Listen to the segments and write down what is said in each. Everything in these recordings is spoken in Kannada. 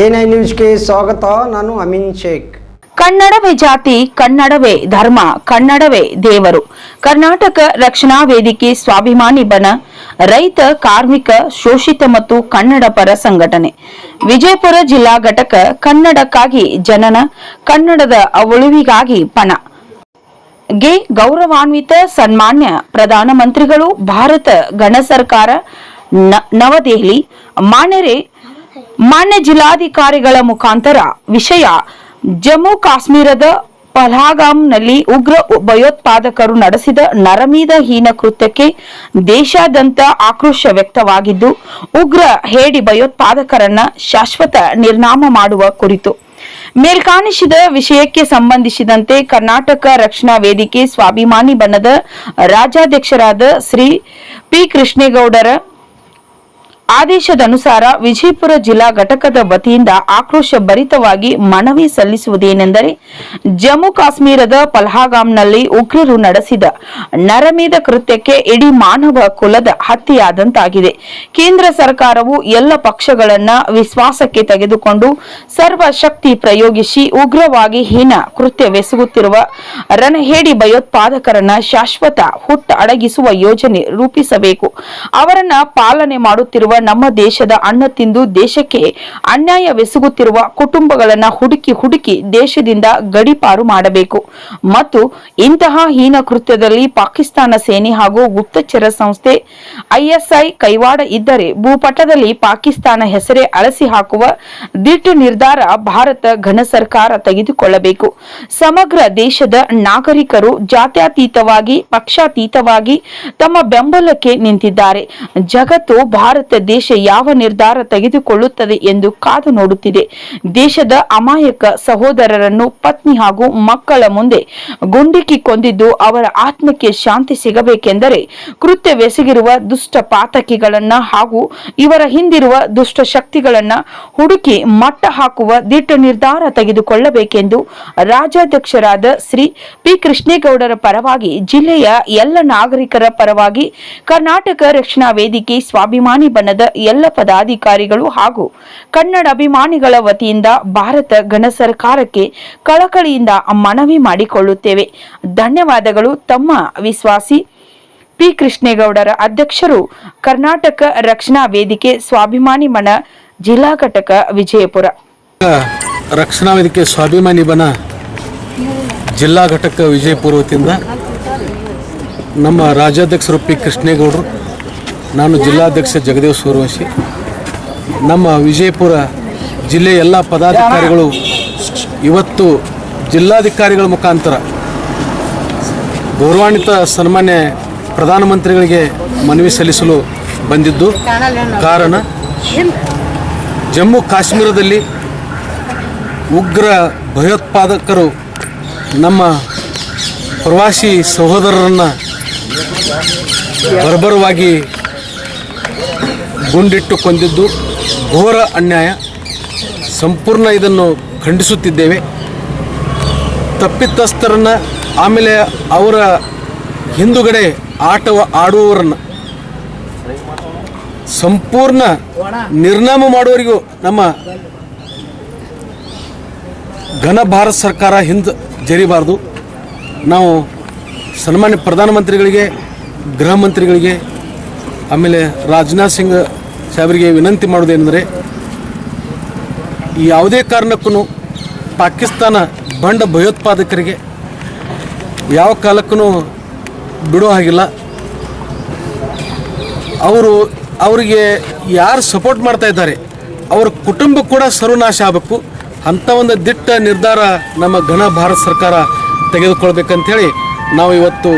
ಎನ್ಐ ನ್ಯೂಸ್ಗೆ ಸ್ವಾಗತ, ನಾನು ಅಮಿನ್ ಶೇಖ್. ಕನ್ನಡವೇ ಜಾತಿ, ಕನ್ನಡವೇ ಧರ್ಮ, ಕನ್ನಡವೇ ದೇವರು. ಕರ್ನಾಟಕ ರಕ್ಷಣಾ ವೇದಿಕೆ ಸ್ವಾಭಿಮಾನಿ ಬನ ರೈತ, ಕಾರ್ಮಿಕ, ಶೋಷಿತ ಮತ್ತು ಕನ್ನಡ ಪರ ಸಂಘಟನೆ. ವಿಜಯಪುರ ಜಿಲ್ಲಾ ಘಟಕ ಕನ್ನಡಕ್ಕಾಗಿ ಜನನ, ಕನ್ನಡದ ಅವಳುವಿಗಾಗಿ ಪಣ. ಗೆ ಗೌರವಾನ್ವಿತ, ಸನ್ಮಾನ್ಯ ಪ್ರಧಾನಮಂತ್ರಿಗಳು, ಭಾರತ ಗಣ ಸರ್ಕಾರ ನವದೆಹಲಿ, ಮಾನ್ಯರೇ ಮಾನ್ಯ ಜಿಲ್ಲಾಧಿಕಾರಿಗಳ ಮುಖಾಂತರ ವಿಷಯ ಜಮ್ಮು ಕಾಶ್ಮೀರದ ಪಲಾಗಾಂನಲ್ಲಿ ಉಗ್ರ ಭಯೋತ್ಪಾದಕರು ನಡೆಸಿದ ನರಮೀದ ಹೀನ ಕೃತ್ಯಕ್ಕೆ ದೇಶಾದ್ಯಂತ ಆಕ್ರೋಶ ವ್ಯಕ್ತವಾಗಿದ್ದು, ಉಗ್ರ ಹೇಡಿ ಭಯೋತ್ಪಾದಕರನ್ನ ಶಾಶ್ವತ ನಿರ್ನಾಮ ಮಾಡುವ ಕುರಿತು. ಮೇಲ್ಕಾಣಿಸಿದ ವಿಷಯಕ್ಕೆ ಸಂಬಂಧಿಸಿದಂತೆ ಕರ್ನಾಟಕ ರಕ್ಷಣಾ ವೇದಿಕೆ ಸ್ವಾಭಿಮಾನಿ ಬಣ್ಣದ ರಾಜ್ಯಾಧ್ಯಕ್ಷರಾದ ಶ್ರೀ ಪಿ ಕೃಷ್ಣೇಗೌಡರ ಆದೇಶದನುಸಾರ ವಿಜಯಪುರ ಜಿಲ್ಲಾ ಘಟಕದ ವತಿಯಿಂದ ಆಕ್ರೋಶ ಭರಿತವಾಗಿ ಮನವಿ ಸಲ್ಲಿಸುವುದೇನೆಂದರೆ ಜಮ್ಮು ಕಾಶ್ಮೀರದ ಪಲ್ಹಾಗಾಮ್ನಲ್ಲಿ ಉಗ್ರರು ನಡೆಸಿದ ನರಮೇಧ ಕೃತ್ಯಕ್ಕೆ ಇಡೀ ಮಾನವ ಕುಲದ ಹತ್ಯೆಯಾದಂತಾಗಿದೆ. ಕೇಂದ್ರ ಸರ್ಕಾರವು ಎಲ್ಲ ಪಕ್ಷಗಳನ್ನ ವಿಶ್ವಾಸಕ್ಕೆ ತೆಗೆದುಕೊಂಡು ಸರ್ವಶಕ್ತಿ ಪ್ರಯೋಗಿಸಿ ಉಗ್ರವಾಗಿ ಹೀನ ಕೃತ್ಯವೆಸಗುತ್ತಿರುವ ರಣಹೇಡಿ ಭಯೋತ್ಪಾದಕರನ್ನ ಶಾಶ್ವತ ಹುಟ್ಟ ಅಡಗಿಸುವ ಯೋಜನೆ ರೂಪಿಸಬೇಕು. ಅವರನ್ನ ಪಾಲನೆ ಮಾಡುತ್ತಿರುವ ನಮ್ಮ ದೇಶದ ಅನ್ನ ತಿಂದು ದೇಶಕ್ಕೆ ಅನ್ಯಾಯವೆಸಗುತ್ತಿರುವ ಕುಟುಂಬಗಳನ್ನ ಹುಡುಕಿ ಹುಡುಕಿ ದೇಶದಿಂದ ಗಡಿಪಾರು ಮಾಡಬೇಕು. ಮತ್ತು ಇಂತಹ ಹೀನ ಕೃತ್ಯದಲ್ಲಿ ಪಾಕಿಸ್ತಾನ ಸೇನೆ ಹಾಗೂ ಗುಪ್ತಚರ ಸಂಸ್ಥೆ ಐಎಸ್ಐ ಕೈವಾಡ ಇದ್ದರೆ ಭೂಪಟದಲ್ಲಿ ಪಾಕಿಸ್ತಾನ ಹೆಸರೇ ಅಳಸಿ ಹಾಕುವ ದಿಟ್ಟ ನಿರ್ಧಾರ ಭಾರತ ಘನ ಸರ್ಕಾರ ತೆಗೆದುಕೊಳ್ಳಬೇಕು. ಸಮಗ್ರ ದೇಶದ ನಾಗರಿಕರು ಜಾತ್ಯತೀತವಾಗಿ ಪಕ್ಷಾತೀತವಾಗಿ ತಮ್ಮ ಬೆಂಬಲಕ್ಕೆ ನಿಂತಿದ್ದಾರೆ. ಜಗತ್ತು ಭಾರತ ದೇಶ ಯಾವ ನಿರ್ಧಾರ ತೆಗೆದುಕೊಳ್ಳುತ್ತದೆ ಎಂದು ಕಾದು ನೋಡುತ್ತಿದೆ. ದೇಶದ ಅಮಾಯಕ ಸಹೋದರರನ್ನು ಪತ್ನಿ ಹಾಗೂ ಮಕ್ಕಳ ಮುಂದೆ ಗುಂಡಿಕ್ಕಿ ಕೊಂದಿದ್ದು ಅವರ ಆತ್ಮಕ್ಕೆ ಶಾಂತಿ ಸಿಗಬೇಕೆಂದರೆ ಕೃತ್ಯವೆಸಗಿರುವ ದುಷ್ಟ ಪಾತಕಿಗಳನ್ನ ಹಾಗೂ ಇವರ ಹಿಂದಿರುವ ದುಷ್ಟ ಶಕ್ತಿಗಳನ್ನ ಹುಡುಕಿ ಮಟ್ಟ ಹಾಕುವ ದಿಟ್ಟ ನಿರ್ಧಾರ ತೆಗೆದುಕೊಳ್ಳಬೇಕೆಂದು ರಾಜ್ಯಾಧ್ಯಕ್ಷರಾದ ಶ್ರೀ ಪಿ ಕೃಷ್ಣೇಗೌಡರ ಪರವಾಗಿ ಜಿಲ್ಲೆಯ ಎಲ್ಲ ನಾಗರಿಕರ ಪರವಾಗಿ ಕರ್ನಾಟಕ ರಕ್ಷಣಾ ವೇದಿಕೆ ಸ್ವಾಭಿಮಾನಿ ಬಣದ ಎಲ್ಲ ಪದಾಧಿಕಾರಿಗಳು ಹಾಗೂ ಕನ್ನಡ ಅಭಿಮಾನಿಗಳ ವತಿಯಿಂದ ಭಾರತ ಗಣ ಸರ್ಕಾರಕ್ಕೆ ಕಳಕಳಿಯಿಂದ ಮನವಿ ಮಾಡಿಕೊಳ್ಳುತ್ತೇವೆ. ಧನ್ಯವಾದಗಳು. ತಮ್ಮ ವಿಶ್ವಾಸಿ ಪಿ. ಕೃಷ್ಣೇಗೌಡರ ಅಧ್ಯಕ್ಷರು ಕರ್ನಾಟಕ ರಕ್ಷಣಾ ವೇದಿಕೆ ಸ್ವಾಭಿಮಾನಿ ಮನ ಜಿಲ್ಲಾ ಘಟಕ ವಿಜಯಪುರ. ರಕ್ಷಣಾ ವೇದಿಕೆ ಸ್ವಾಭಿಮಾನಿ ಬನ ಜಿಲ್ಲಾ ಘಟಕ ವಿಜಯಪುರ ವತಿಯಿಂದ ನಮ್ಮ ರಾಜ್ಯಾಧ್ಯಕ್ಷರು ಪಿ. ಕೃಷ್ಣೇಗೌಡರು ನಾನು ಜಿಲ್ಲಾಧ್ಯಕ್ಷ ಜಗದೇವ್ ಸೂರ್ಯವಂಶಿ. ನಮ್ಮ ವಿಜಯಪುರ ಜಿಲ್ಲೆಯ ಎಲ್ಲ ಪದಾಧಿಕಾರಿಗಳು ಇವತ್ತು ಜಿಲ್ಲಾಧಿಕಾರಿಗಳ ಮುಖಾಂತರ ಗೌರವಾನ್ವಿತ ಸನ್ಮಾನ್ಯ ಪ್ರಧಾನಮಂತ್ರಿಗಳಿಗೆ ಮನವಿ ಸಲ್ಲಿಸಲು ಬಂದಿದ್ದು. ಕಾರಣ ಜಮ್ಮು ಕಾಶ್ಮೀರದಲ್ಲಿ ಉಗ್ರ ಭಯೋತ್ಪಾದಕರು ನಮ್ಮ ಪ್ರವಾಸಿ ಸಹೋದರರನ್ನು ಬರ್ಬರವಾಗಿ ಗುಂಡಿಟ್ಟು ಕೊಂದಿದ್ದು ಘೋರ ಅನ್ಯಾಯ. ಸಂಪೂರ್ಣ ಇದನ್ನು ಖಂಡಿಸುತ್ತಿದ್ದೇವೆ. ತಪ್ಪಿತಸ್ಥರನ್ನು ಆಮೇಲೆ ಅವರ ಹಿಂದುಗಡೆ ಆಟವ ಆಡುವವರನ್ನು ಸಂಪೂರ್ಣ ನಿರ್ನಾಮ ಮಾಡುವವರಿಗೂ ನಮ್ಮ ಘನ ಭಾರತ ಸರ್ಕಾರ ಹಿಂದೆ ಜರಿಬಾರ್ದು. ನಾವು ಸನ್ಮಾನ್ಯ ಪ್ರಧಾನಮಂತ್ರಿಗಳಿಗೆ, ಗೃಹ ಮಂತ್ರಿಗಳಿಗೆ, ಆಮೇಲೆ ರಾಜನಾಥ್ ಸಿಂಗ್ ಸಾಹೇಬರಿಗೆ ವಿನಂತಿ ಮಾಡೋದೇನೆಂದರೆ ಯಾವುದೇ ಕಾರಣಕ್ಕೂ ಪಾಕಿಸ್ತಾನ ಬಂಡ ಭಯೋತ್ಪಾದಕರಿಗೆ ಯಾವ ಕಾಲಕ್ಕೂ ಬಿಡೋ ಹಾಗಿಲ್ಲ. ಅವರು, ಅವರಿಗೆ ಯಾರು ಸಪೋರ್ಟ್ ಮಾಡ್ತಾ ಇದ್ದಾರೆ, ಅವರ ಕುಟುಂಬ ಕೂಡ ಸರ್ವನಾಶ ಆಗಬೇಕು. ಅಂಥ ಒಂದು ದಿಟ್ಟ ನಿರ್ಧಾರ ನಮ್ಮ ಘನ ಭಾರತ ಸರ್ಕಾರ ತೆಗೆದುಕೊಳ್ಬೇಕಂಥೇಳಿ ನಾವು ಇವತ್ತು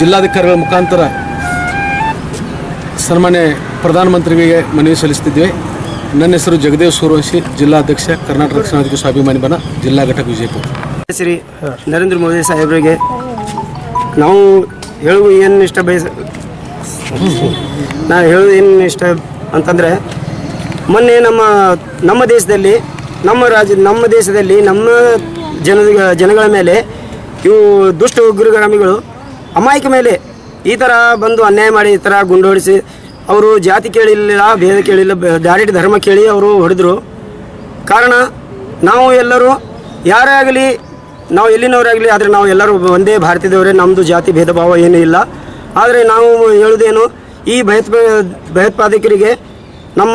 ಜಿಲ್ಲಾಧಿಕಾರಿಗಳ ಮುಖಾಂತರ ಸನ್ಮಾನ್ಯ ಪ್ರಧಾನಮಂತ್ರಿಗೆ ಮನವಿ ಸಲ್ಲಿಸ್ತಿದ್ವಿ ನನ್ನ ಹೆಸರು ಜಗದೇವ್ ಸೂರ್ಯವಂಶಿ, ಜಿಲ್ಲಾಧ್ಯಕ್ಷ ಕರ್ನಾಟಕ ರಕ್ಷಣಾ ದಿವಸ ಸ್ವಾಭಿಮಾನಿ ಬನ ಜಿಲ್ಲಾ ಘಟಕ ವಿಜಯಪುರ ಶ್ರೀ ನರೇಂದ್ರ ಮೋದಿ ಸಾಹೇಬರಿಗೆ ನಾವು ಹೇಳುವ ಏನು ಇಷ್ಟ ಬಯಸ, ನಾ ಹೇಳೋದು ಏನು ಇಷ್ಟ ಅಂತಂದರೆ, ಮೊನ್ನೆ ನಮ್ಮ ನಮ್ಮ ದೇಶದಲ್ಲಿ, ನಮ್ಮ ರಾಜ್ಯ ನಮ್ಮ ದೇಶದಲ್ಲಿ, ನಮ್ಮ ಜನ ಜನಗಳ ಮೇಲೆ ಇವು ದುಷ್ಟ ಉಗ್ರಗಾಮಿಗಳು ಅಮಾಯಕ ಮೇಲೆ ಈ ಥರ ಬಂದು ಅನ್ಯಾಯ ಮಾಡಿ ಈ ಥರ ಗುಂಡು ಹೊಡಿಸಿ ಅವರು ಜಾತಿ ಕೇಳಿಲ್ಲ, ಭೇದ ಕೇಳಿಲ್ಲ ಡೈರೆಕ್ಟ್ ಧರ್ಮ ಕೇಳಿ ಅವರು ಹೊಡೆದ್ರು. ಕಾರಣ, ನಾವು ಎಲ್ಲರೂ ಯಾರೇ ಆಗಲಿ, ನಾವು ಎಲ್ಲಿನವರಾಗಲಿ ಆದರೆ ನಾವು ಎಲ್ಲರೂ ಒಂದೇ ಭಾರತದವರೇ ನಮ್ಮದು ಜಾತಿ ಭೇದ ಭಾವ ಏನೂ ಇಲ್ಲ. ಆದರೆ ನಾವು ಹೇಳುವುದೇನು, ಈ ಭಯೋತ್ಪ, ಭಯೋತ್ಪಾದಕರಿಗೆ, ನಮ್ಮ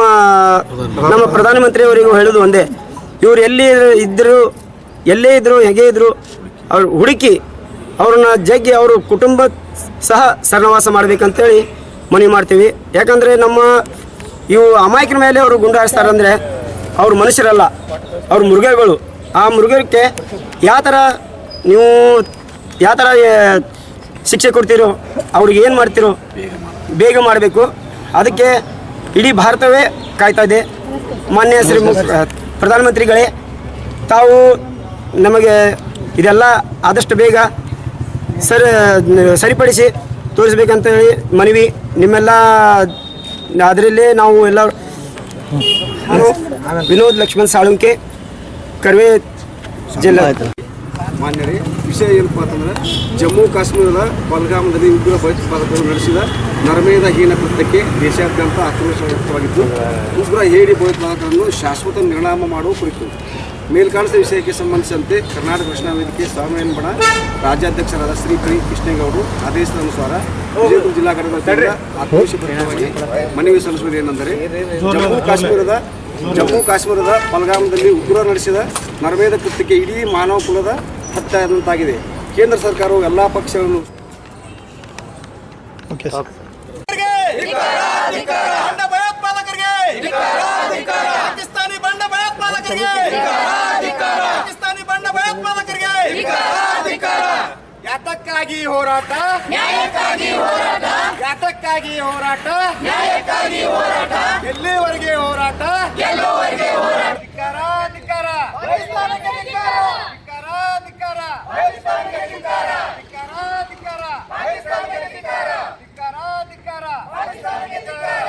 ನಮ್ಮ ಪ್ರಧಾನಮಂತ್ರಿಯವರಿಗೂ ಹೇಳೋದು ಒಂದೇ. ಇವರು ಎಲ್ಲಿ ಇದ್ದರು ಎಲ್ಲೇ ಇದ್ದರು ಹೇಗೆ ಇದ್ದರು ಅವ್ರು ಹುಡುಕಿ, ಅವ್ರನ್ನ ಜಗ್ಗಿ ಅವರು ಕುಟುಂಬ ಸಹ ಸರಣವಾಸ ಮಾಡಬೇಕಂತೇಳಿ ಮನವಿ ಮಾಡ್ತೀವಿ. ಯಾಕಂದರೆ ನಮ್ಮ ಇವು ಅಮಾಯಕನ ಮೇಲೆ ಅವರು ಗುಂಡು ಹಾರಿಸ್ತಾರಂದ್ರೆ ಅವ್ರು ಮನುಷ್ಯರಲ್ಲ, ಅವ್ರ ಮೃಗಗಳು. ಆ ಮೃಗಕ್ಕೆ ಯಾವ ಥರ ನೀವು ಯಾವ ಥರ ಶಿಕ್ಷೆ ಕೊಡ್ತೀರೋ, ಅವ್ರಿಗೆ ಏನು ಮಾಡ್ತೀರೋ ಬೇಗ ಮಾಡಬೇಕು. ಅದಕ್ಕೆ ಇಡೀ ಭಾರತವೇ ಕಾಯ್ತಾ ಇದೆ. ಮಾನ್ಯ ಶ್ರೀ ಪ್ರಧಾನಮಂತ್ರಿಗಳೇ, ತಾವು ನಮಗೆ ಇದೆಲ್ಲ ಆದಷ್ಟು ಬೇಗ ಸರಿ ಸರಿಪಡಿಸಿ ತೋರಿಸ್ಬೇಕಂತ ಹೇಳಿ ಮನವಿ. ನಿಮ್ಮೆಲ್ಲ ಅದರಲ್ಲಿ ನಾವು ಎಲ್ಲ ವಿನೋದ್ ಲಕ್ಷ್ಮಣ್ ಸಾಳುಂಕೆ, ಕರ್ವೆ ಜಿಲ್ಲಾ ಮಾನ್ಯರೇ, ವಿಷಯ ಏನಪ್ಪ ಅಂತಂದ್ರೆ ಜಮ್ಮು ಕಾಶ್ಮೀರದ ಬಲ್ಗಾಮದಲ್ಲಿ ಉಗ್ರ ಭಯೋತ್ಪಾದಕರು ನಡೆಸಿದ ನರ್ಮೇದ ಹೀನ ಕೃತ್ಯಕ್ಕೆ ದೇಶಾದ್ಯಂತ ಆಕ್ರೋಶ ವ್ಯಕ್ತವಾಗಿದ್ದು ಉಗ್ರ ಹೇಡಿ ಭಯೋತ್ಪಾದಕರನ್ನು ಶಾಶ್ವತ ನಿರ್ಣಾಮ ಮಾಡುವ ಕುರಿತು. ಮೇಲ್ಕಾಣಿಸಿದ ವಿಷಯಕ್ಕೆ ಸಂಬಂಧಿಸಿದಂತೆ ಕರ್ನಾಟಕ ರಕ್ಷಣಾ ವೇದಿಕೆ ಸ್ವಾಮಿಯನ್ ಬಣ ರಾಜ್ಯಾಧ್ಯಕ್ಷರಾದ ಶ್ರೀ ಕರಿ ಕೃಷ್ಣೇಗೌಡರು ಆದೇಶದ ಅನುಸಾರ ವಿಜಯಪುರ ಜಿಲ್ಲಾ ಘಟಕದ ಆಕ್ರೋಶಪೂರ್ವಕವಾಗಿ ಮನವಿ ಸಲ್ಲಿಸುವುದೇನೆಂದರೆ ಜಮ್ಮು ಕಾಶ್ಮೀರದ ಜಮ್ಮು ಕಾಶ್ಮೀರದ ಪಲ್ಗಾಮದಲ್ಲಿ ಉಗ್ರ ನಡೆಸಿದ ನರಮೇಧ ಕೃತ್ಯಕ್ಕೆ ಇಡೀ ಮಾನವ ಕುಲದ ಹತ್ಯೆಯಾದಂತಾಗಿದೆ. ಕೇಂದ್ರ ಸರ್ಕಾರವು ಎಲ್ಲ ಪಕ್ಷಗಳನ್ನು ಭಯೋತ್ಪಾದಕರಿಗೆ ಪಾಕಿಸ್ತಾನಿ ಬಂಡ ಭಯೋತ್ಪಾದಕರಿಗೆ ಪಾಕಿಸ್ತಾನಿ ಬಣ್ಣ ಭಯೋತ್ಪಾದಕರಿಗೆ. ಯಾತಕ್ಕಾಗಿ ಹೋರಾಟ? ನ್ಯಾಯಕ್ಕಾಗಿ ಹೋರಾಟ. ಯಾತಕ್ಕಾಗಿ ಹೋರಾಟ? ನ್ಯಾಯಕ್ಕಾಗಿ ಹೋರಾಟ. ಎಲ್ಲಿವರೆಗೆ ಹೋರಾಟ? ಎಲ್ಲೋವರೆಗೆ ಹೋರಾಟ? ಪಾಕಿಸ್ತಾನಕ್ಕೆ ಪಾಕಿಸ್ತಾನಕ್ಕೆ ಪಾಕಿಸ್ತಾನಕ್ಕೆ ಧಿಕ್ಕಾರ